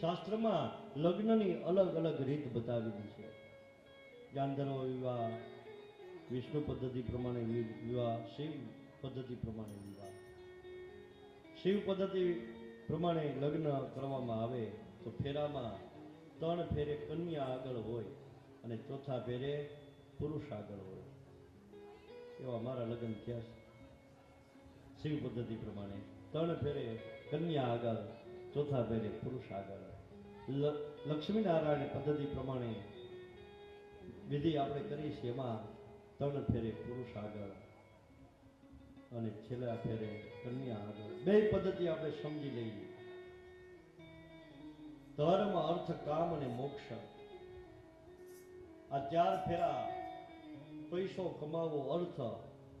શાસ્ત્રમાં લગ્નની અલગ અલગ રીત બતાવેલી છે. ગાંધર્વ વિવાહ, વિષ્ણુ પદ્ધતિ પ્રમાણે વિવાહ, શિવ પદ્ધતિ પ્રમાણે વિવાહ. શિવ પદ્ધતિ પ્રમાણે લગ્ન કરવામાં આવે તો ફેરામાં ત્રણ ફેરે કન્યા આગળ હોય અને ચોથા ફેરે પુરુષ આગળ હોય. એવા મારા લગ્ન થયા છે. શિવ પદ્ધતિ પ્રમાણે ત્રણ ફેરે કન્યા આગળ, ચોથા ફેરે પુરુષ આગળ. લક્ષ્મીનારાયણ પદ્ધતિ પ્રમાણે વિધિ આપણે કરી છે એમાં ત્રણ ફેરે, પુરુષ આગળ અને છેલ્લા ફેરે કન્યા આગળ. બે પદ્ધતિ આપણે સમજી લઈએ. ધર્મ, અર્થ, કામ અને મોક્ષ. આ ચાર ફેરા, પૈસો કમાવો, અર્થ,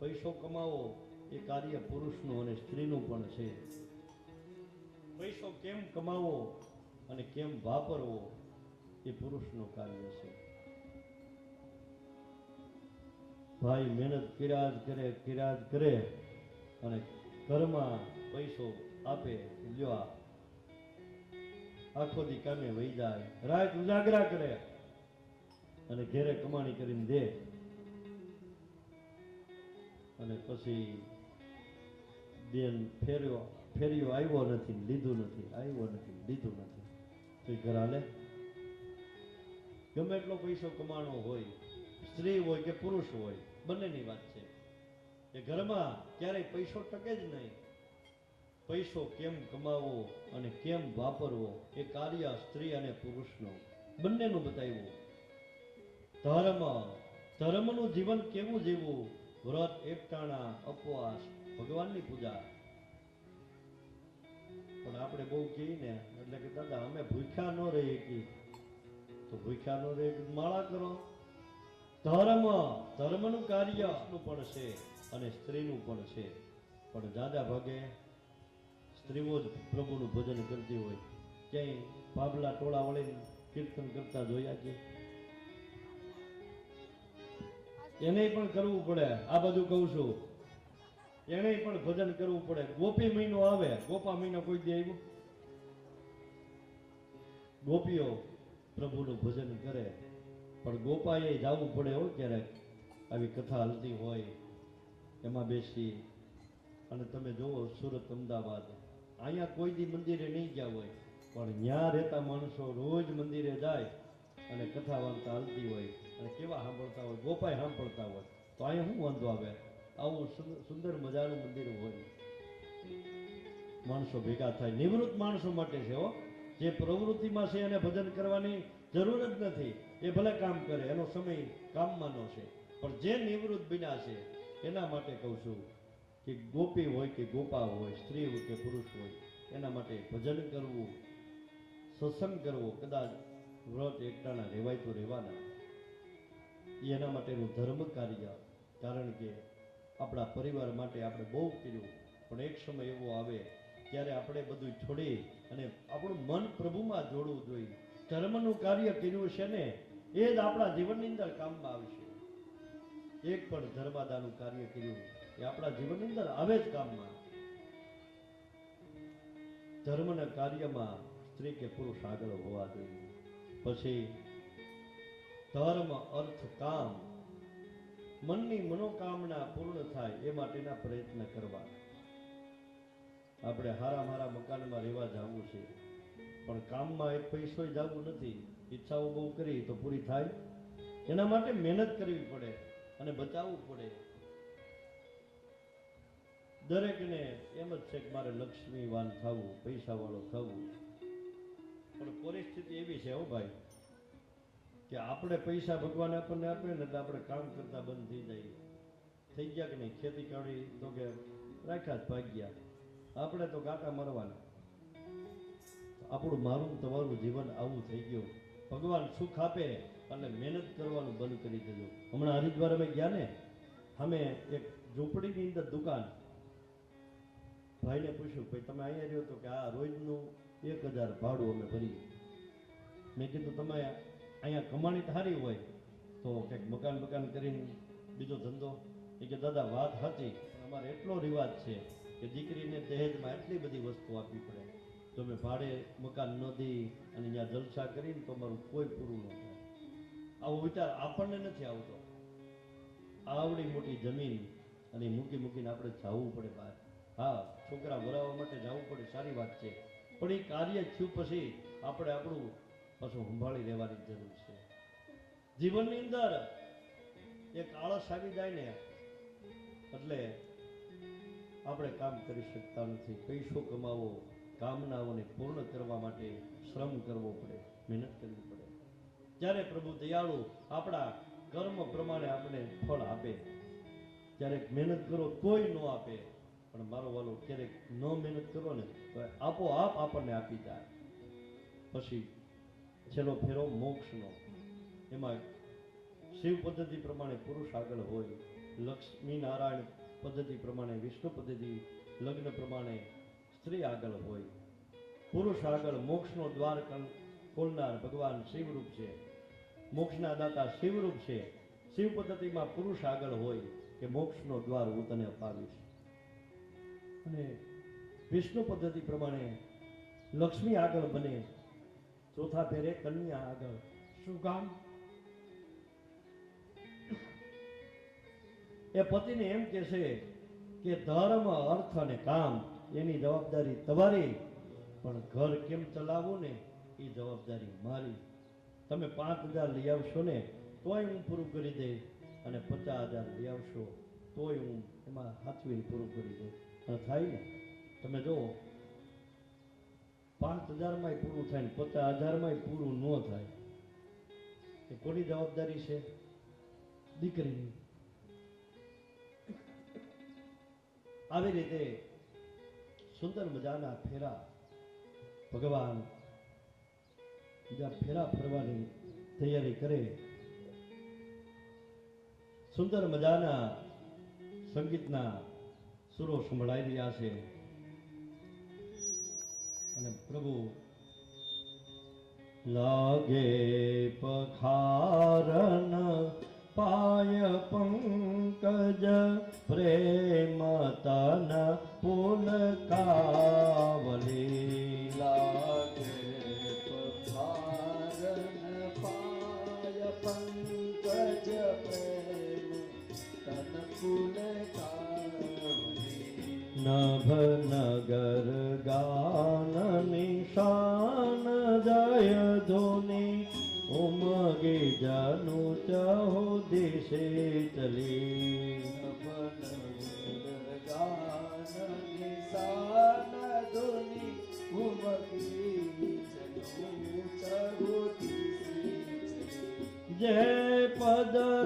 પૈસો કમાવો, એ કાર્ય પુરુષનું અને સ્ત્રીનું પણ છે. પૈસો કેમ કમાવો? અને કેમ વાપરવો એ પુરુષનું કાર્ય છે. ભાઈ મહેનત કિરાજ કરે કિરાજ કરે અને ઘરમાં પૈસો આપે, લ્યો. આખો દી કામે વહી જાય, રાત ઉજાગરા કરે અને ઘેરે કમાણી કરીને દે. અને પછી બેન ફેર્યો ફેર્યો, આવ્યો નથી, લીધું નથી, આવ્યો નથી, લીધું નથી. તો ઘર હાલે ગમે એટલો પૈસો કમાણો હોય, સ્ત્રી હોય કે પુરુષ હોય, બંનેની વાત છે. એ ઘરમાં ક્યારેય પૈસો ટકે જ નહીં. પૈસો કેમ કમાવો અને કેમ વાપરવો એ કાર્ય સ્ત્રી અને પુરુષનો. બંનેનું બતાવ્યું. ધર્મ ધર્મનું જીવન કેવું જીવવું? વ્રત, એકટાણા અપવાસ ભગવાનની પૂજા. પણ આપણે બહુ કહીએ ને, એટલે કે દાદા, અમે ભૂખ્યા ન રહીએ કે તો ભૂખ્યા ન રહીએ માળા કરો. ધર્મ, ધર્મનું કાર્ય પણ છે અને સ્ત્રીનું પણ છે. પણ દાદા ભાગે, સ્ત્રીઓ જ પ્રભુનું ભજન કરતી હોય. ક્યાંય પાબલા ટોળા વળીને કીર્તન કરતા જોયા છે એને પણ કરવું પડે. આ બધું કહું છું. એને પણ ભજન કરવું પડે. ગોપી મહિનો આવે. ગોપા મહિનો કોઈ દે આવ્યો? ગોપીઓ પ્રભુનું ભજન કરે. પણ ગોપાએ જવું પડે હો ક્યારેક આવી કથા હાલતી હોય. એમાં બેસી. અને તમે જુઓ, સુરત, અમદાવાદ. અહીંયા કોઈ દી મંદિરે નહીં ગયા હોય. પણ ત્યાં રહેતા માણસો રોજ મંદિરે જાય અને કથા વાર્તા હાલતી હોય. અને કેવા સાંભળતા હોય? ગોપાય સાંભળતા હોય. તો અહીંયા શું વાંધો આવે? આવું સુંદર- મજાનું મંદિર હોય. માણસો ભેગા થાય. નિવૃત્ત માણસો માટે છે હો. જે પ્રવૃત્તિમાં છે એને ભજન કરવાની જરૂર જ નથી. એ ભલે કામ કરે, એનો સમય કામમાંનો છે. પણ જે નિવૃત્ત બિના છે, એના માટે કહું છું કે ગોપી હોય કે ગોપા હોય, સ્ત્રી હોય કે પુરુષ હોય, એના માટે ભજન કરવું, સત્સંગ કરવો કદાચ વ્રત એકટાના રહેવાય તો રહેવાના એના માટેનું ધર્મ કાર્ય કારણ કે આપણા પરિવાર માટે આપણે બહુ કર્યું. પણ એક સમય એવો આવે ત્યારે આપણે બધું છોડી અને આપણું મન પ્રભુમાં જોડવું જોઈએ. ધર્મનું કાર્ય કર્યું છે ને, એ જ આપણા જીવનની અંદર કામમાં આવશે. એક પણ ધર્માદાનું કાર્ય કર્યું એ આપણા જીવનની અંદર આવે જ કામમાં. ધર્મના કાર્યમાં સ્ત્રી કે પુરુષ આગળ હોવા જોઈએ. પછી ધર્મ, અર્થ, કામ મનની મનોકામના પૂર્ણ થાય એ માટેના પ્રયત્ન કરવા. આપણે હારા મારા મકાનમાં રહેવા જવું છે, પણ કામમાં એક પૈસો જવું નથી, ઈચ્છાઓ બહુ કરી તો પૂરી થાય. એના માટે મહેનત કરવી પડે અને બચાવવું પડે. દરેકને એમ જ છે કે મારે લક્ષ્મીવાન થવું, પૈસાવાળો થવું. પણ પરિસ્થિતિ એવી છે હો ભાઈ કે આપણે પૈસા ભગવાન આપણને આપે ને એટલે આપણે કામ કરતા બંધ થઈ જાય. થઈ ગયા કે નહીં? ખેતી કાઢી તો કે રાખ્યા જ ભાગ્યા. આપણે તો ગાટા મરવાના. આપણું મારું તમારું જીવન આવું થઈ ગયું. ભગવાન સુખ આપે અને મહેનત કરવાનું બંધ કરી દેજો. હમણાં હરિદ્વાર અમે ગયા ને, અમે એક ઝૂંપડીની અંદર દુકાન. ભાઈને પૂછ્યું, ભાઈ, તમે અહીંયા રહ્યો તો કે આ રોજનું એક હજાર ભાડું અમે ભરીએ. મેં કીધું તમે અહીંયા કમાણી ધારી હોય તો કંઈક મકાન મકાન કરીને બીજો ધંધો. એ કે, દાદા, વાત હતી અમારે એટલો રિવાજ છે કે દીકરીને દહેજમાં એટલી બધી વસ્તુ આપવી પડે. તમે ભાડે મકાન ન દઈ અને ત્યાં જલસા કરીને તો અમારું કોઈ પૂરું ન થાય. આવો વિચાર આપણને નથી આવતો. આવડી મોટી જમીન અને મૂકી મૂકીને આપણે જવું પડે બહાર. હા, છોકરા વરાવવા માટે જવું પડે, સારી વાત છે. પણ એ કાર્ય થયું પછી આપણે આપણું પાછું સંભાળી રહેવાની જરૂર છે. જીવનની અંદર એક આળસ આવી જાય ને, એટલે આપણે કામ કરી શકતા નથી. પૈસો કમાવો, કામનાઓને પૂર્ણ કરવા માટે શ્રમ કરવો પડે, મહેનત કરવી પડે. જ્યારે પ્રભુ દયાળુ આપણા કર્મ પ્રમાણે આપણે ફળ આપે ક્યારેક મહેનત કરો તોય ન આપે, પણ મારો વાલો ક્યારેક ન મહેનત કરો ને, તો આપોઆપ આપણને આપી જાય. પછી છેલ્લો ફેરો મોક્ષનો. એમાં શિવ પદ્ધતિ પ્રમાણે પુરુષ આગળ હોય, લક્ષ્મી નારાયણ પદ્ધતિ પ્રમાણે, વિષ્ણુ પદ્ધતિ લગ્ન પ્રમાણે સ્ત્રી આગળ હોય, પુરુષ આગળ મોક્ષનો દ્વાર ખોલનાર ભગવાન શિવરૂપ છે. મોક્ષના દાતા શિવરૂપ છે. શિવ પદ્ધતિમાં પુરુષ આગળ હોય કે મોક્ષનો દ્વાર હું તને અપાવીશ. અને વિષ્ણુ પદ્ધતિ પ્રમાણે લક્ષ્મી આગળ બને ચોથા ફેરે કન્યા આગળ. શું કામ એ પતિને એમ કે છે કે ધર્મ અર્થ અને કામ એની જવાબદારી તમારી પણ ઘર કેમ ચલાવવું ને એ જવાબદારી મારી. તમે પાંચ હજાર લઈ આવશો ને તોય હું પૂરું કરી દે અને પચાસ હજાર લઈ આવશો તોય હું એમાં હાથવીને પૂરું કરી દઈશ થાય ને? તમે જુઓ પાંચ હજારમાંય પૂરું થાય ને પચાસ હજારમાં પૂરું ન થાય. એ કોની જવાબદારી છે? દીકરીની. આવી રીતે સુંદર મજાના ફેરા ભગવાન ફેરા ફરવાની તૈયારી કરે, સુંદર મજાના સંગીતના સુરો સંભળાઈ રહ્યા છે. અને પ્રભુ લાગે પખારન પાય પંકજ પ્રેમ તન પુલકાવલી લાગે પખારન પાય પંકજ પ્રેમ તન કુલ કાવલી. નભ નગર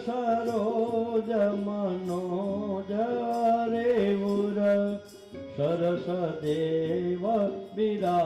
सरोज सरोजमनोज रेर सरसदेव विरा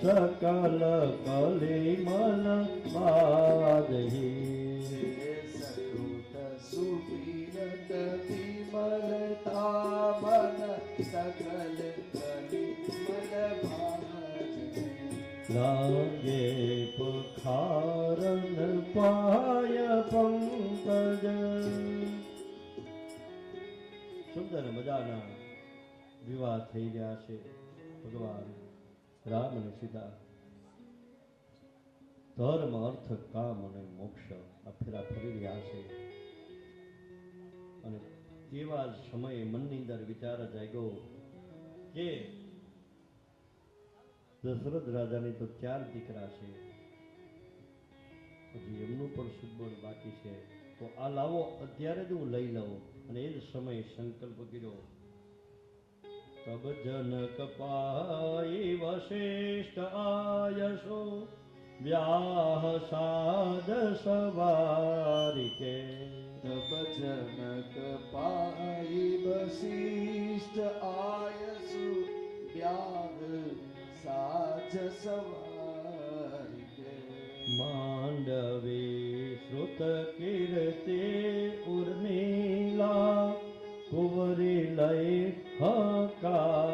સકલ વિમલતા મન ભાજે. લાગે પખારન પાય પંકજ સુંદર મજાના વિવાહ થઈ રહ્યા છે ભગવાન. રામ અને સીતા ધર્મ, અર્થ, કામ અને મોક્ષ આ ફેરા ફરી રહ્યા છે. અને તેવા સમયે મનની અંદર વિચાર જાગ્યો કે દશરથ રાજાની તો ચાર દીકરા છે. હજી એમનું પણ સુબળ બાકી છે. તો આ લાવો, અત્યારે જ હું લઈ લઉં. અને એ જ સમયે સંકલ્પ કર્યો. तब जनक पाई वशिष्ठ आयसो व्याह साध विध तब जनक पाई वशिष्ठ आयसु व्याह व्या सावा माण्डवे श्रुत कीर्ति उर्मिला हुवरय God.